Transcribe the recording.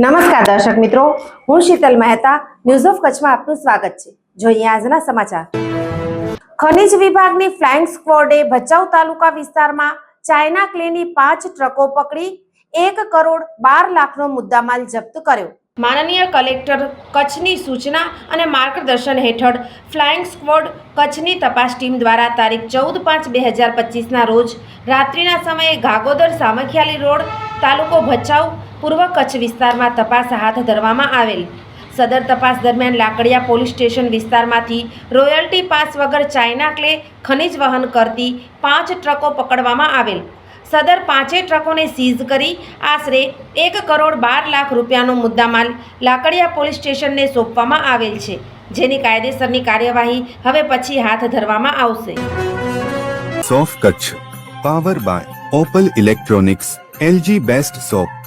નમસ્કાર દર્શક મિત્રો, હું શીતલ મહેતા ન્યૂઝ ઓફ કચ્છમાં આપનું સ્વાગત છે. જોઈએ આજના સમાચાર. ખનિજ વિભાગની ફ્લાઇંગ સ્ક્વોડે ભચાઉ તાલુકા વિસ્તારમાં ચાઇના ક્લેની પાંચ ટ્રકો પકડી, એક કરોડ બાર લાખનો મુદ્દામાલ જપ્ત કર્યો. માનનીય કલેક્ટર કચ્છની સૂચના અને માર્ગદર્શન હેઠળ ફ્લાઇંગ સ્ક્વોડ કચ્છની તપાસ ટીમ દ્વારા તારીખ ચૌદ પાંચ બે હજાર પચીસના રોજ રાત્રિના સમયે ગાગોદર સામખિયાલી રોડ, તાલુકો ભચાઉ પૂર્વ કચ્છ વિસ્તારમાં તપાસ હાથ ધરવામાં આવેલ. સદર તપાસ દરમિયાન લાકડિયા પોલીસ સ્ટેશન વિસ્તારમાંથી રોયલ્ટી પાસ વગર ચાઇના ક્લે ખનિજ વહન કરતી પાંચ ટ્રકો પકડવામાં આવેલ. સદર પાંચેય ટ્રકોને સીઝ કરી આશરે એક કરોડ બાર લાખ રૂપિયાનો મુદ્દામાલ લાકડિયા પોલીસ સ્ટેશનને સોંપવામાં આવેલ છે, જેની કાયદેસરની કાર્યવાહી હવે પછી હાથ ધરવામાં આવશે. સોફ Kutch, power by Opal electronics, LG best shop